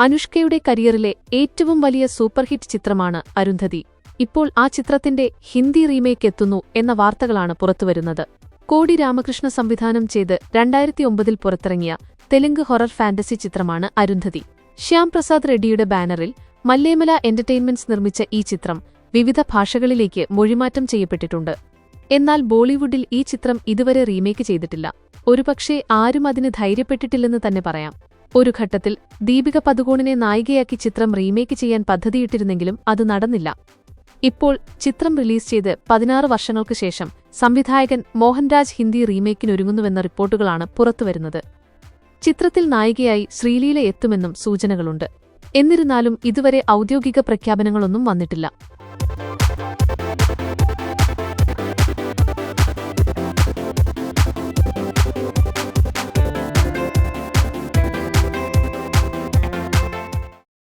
അനുഷ്കയുടെ കരിയറിലെ ഏറ്റവും വലിയ സൂപ്പർഹിറ്റ് ചിത്രമാണ് അരുന്ധതി. ഇപ്പോൾ ആ ചിത്രത്തിന്റെ ഹിന്ദി റീമേക്ക് എത്തുന്നു എന്ന വാർത്തകളാണ് പുറത്തുവരുന്നത്. കോടി രാമകൃഷ്ണ സംവിധാനം ചെയ്ത് രണ്ടായിരത്തി ഒമ്പതിൽ പുറത്തിറങ്ങിയ തെലുങ്ക് ഹൊറർ ഫാന്റസി ചിത്രമാണ് അരുന്ധതി. ശ്യാം പ്രസാദ് റെഡ്ഡിയുടെ ബാനറിൽ മല്ലേമല എന്റർടൈൻമെന്റ്സ് നിർമ്മിച്ച ഈ ചിത്രം വിവിധ ഭാഷകളിലേക്ക് മൊഴിമാറ്റം ചെയ്യപ്പെട്ടിട്ടുണ്ട്. എന്നാൽ ബോളിവുഡിൽ ഈ ചിത്രം ഇതുവരെ റീമേക്ക് ചെയ്തിട്ടില്ല. ഒരുപക്ഷെ ആരും അതിന് ധൈര്യപ്പെട്ടിട്ടില്ലെന്ന് തന്നെ പറയാം. ഒരു ഘട്ടത്തിൽ ദീപിക പതുകോണിനെ നായികയാക്കി ചിത്രം റീമേക്ക് ചെയ്യാൻ പദ്ധതിയിട്ടിരുന്നെങ്കിലും അത് നടന്നില്ല. ഇപ്പോൾ ചിത്രം റിലീസ് ചെയ്ത് പതിനാറ് വർഷങ്ങൾക്ക് ശേഷം സംവിധായകൻ മോഹൻരാജ് ഹിന്ദി റീമേക്കിനൊരുങ്ങുന്നുവെന്ന റിപ്പോർട്ടുകളാണ് പുറത്തുവരുന്നത്. ചിത്രത്തിൽ നായികയായി ശ്രീലീല എത്തുമെന്നും സൂചനകളുണ്ട്. എന്നിരുന്നാലും ഇതുവരെ ഔദ്യോഗിക പ്രഖ്യാപനങ്ങളൊന്നും വന്നിട്ടില്ല.